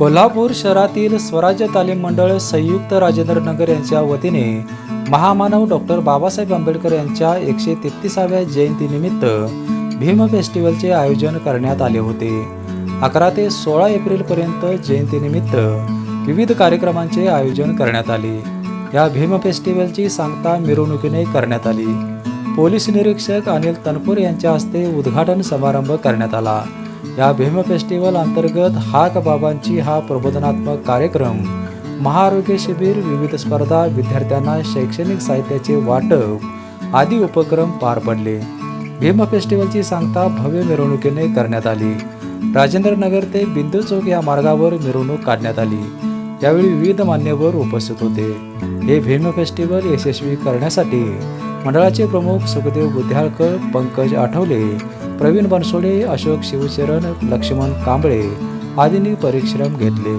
कोल्हापूर शहरातील स्वराज्य तालीम मंडळ संयुक्त राजेंद्रनगर यांच्या वतीने महामानव डॉक्टर बाबासाहेब आंबेडकर यांच्या एकशे तेहतीसाव्या जयंतीनिमित्त भीम फेस्टिवलचे आयोजन करण्यात आले होते. अकरा ते सोळा एप्रिलपर्यंत जयंतीनिमित्त विविध कार्यक्रमांचे आयोजन करण्यात आले. या भीम फेस्टिवलची सांगता मिरवणुकीने करण्यात आली. पोलीस निरीक्षक अनिल तनपूर यांच्या हस्ते उद्घाटन समारंभ करण्यात आला. या भीम फेस्टिवल अंतर्गत हाक बाबांची हा प्रबोधनात्मक कार्यक्रम महाआरोग्य शिबिर विविध स्पर्धा विद्यार्थ्यांना शैक्षणिक साहित्याचे वाटप आदी उपक्रम पार पडले. भीम फेस्टिवलची सांगता भव्य मिरवणुकीने करण्यात आली. राजेंद्र नगर ते बिंदू चौक या मार्गावर मिरवणूक काढण्यात आली. यावेळी विविध मान्यवर उपस्थित होते. हे भीम फेस्टिवल यशस्वी करण्यासाठी मंडळाचे प्रमुख सुखदेव बुद्ध्याळकर पंकज आठवले प्रवीण बनसोडे अशोक शिवचरण लक्ष्मण कांबळे आदींनी परिश्रम घेतले.